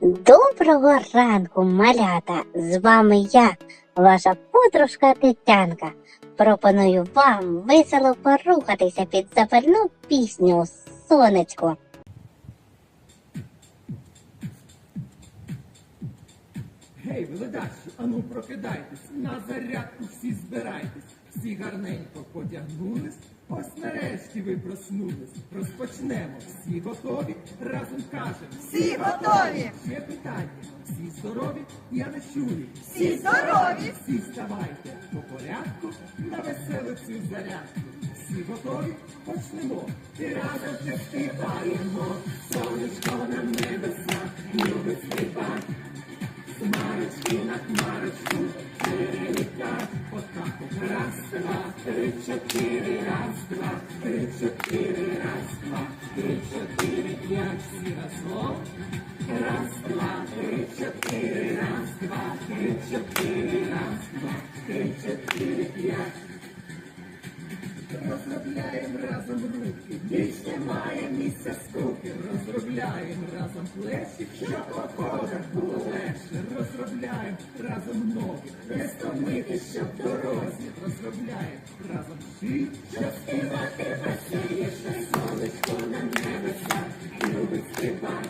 Доброго ранку, малята! З вами я, ваша подружка Тетянка. Пропоную вам весело порухатися під запальну пісню Сонечко. Гей, веледачі, ану прокидайтесь, на зарядку всі збирайтесь, всі гарненько подягнулись, ось нарешті ви проснулись. Розпочнемо, всі готові, разом кажемо. Всі готові! Ще питання, всі здорові, я не чую. Всі здорові! Всі ставайте по порядку на веселу цю зарядку. Всі готові, почнемо. І разом вже співаємо. Сонечко на небеса, любить співати. Хмарочки на хмарочку, перелітать, отак от раз, два, три, чотири, раз, два, три, чотири, раз, два, три, чотири, п'ять, всі. Раз, два, три, чотири, раз, два, три, чотири, раз, два, три, чотири, п'ять. Розробляємо разом руки, більш немає місця скуки. Розробляємо разом плечі, щоб походах було легше. Розробляємо разом ноги, не стомити, щоб дорозі. Розробляємо разом шиї, щоб співати веселіше. Сонечко на небеса, любить співати.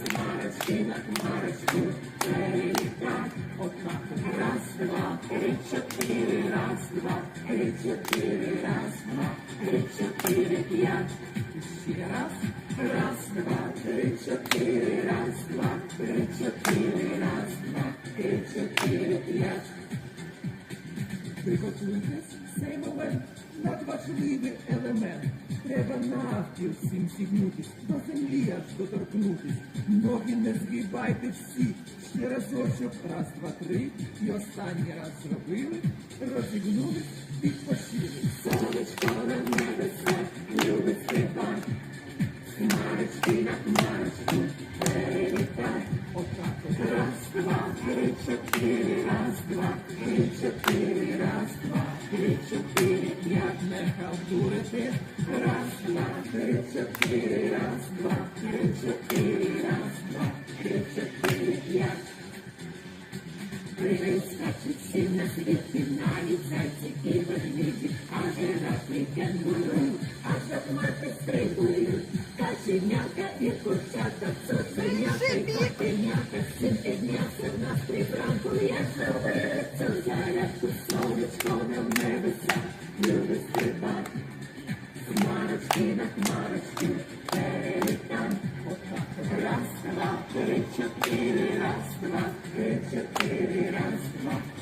Хмарочки на хмарочку, перелітать. Отак, раз, два, три, чотири, раз, два, три, чотири, раз, два, три, чотири, п'ять. Ще раз, раз, два, три, чотири, раз, два, три, чотири, раз, два, три, чотири, п'ять. Приготуйтесь цей момент, надважливий елемент. Треба навпіл всім зігнутись, до землі аж доторкнутись. Ноги не згибайте всі. Ще разочок, раз, два, три. І останній раз зробили, розігнулись, відпочили. Сонечко на небеса, любить співати. Хмарочки на хмарочку, перелітай. Отак от раз, два, три, чотири, раз, два, три, чотири, раз, два, три, чотири, п'ять, не халтурити. Раз, два, три, чотири, раз, два, три, чотири, раз, два, три, чотири, раз, два, три, чотири, раз, два,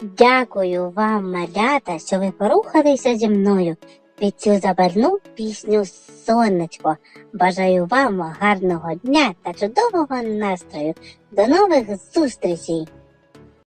Дякую вам, малята, що ви порухалися зі мною під цю запальну пісню Сонечко. Бажаю вам гарного дня та чудового настрою. До нових зустрічей!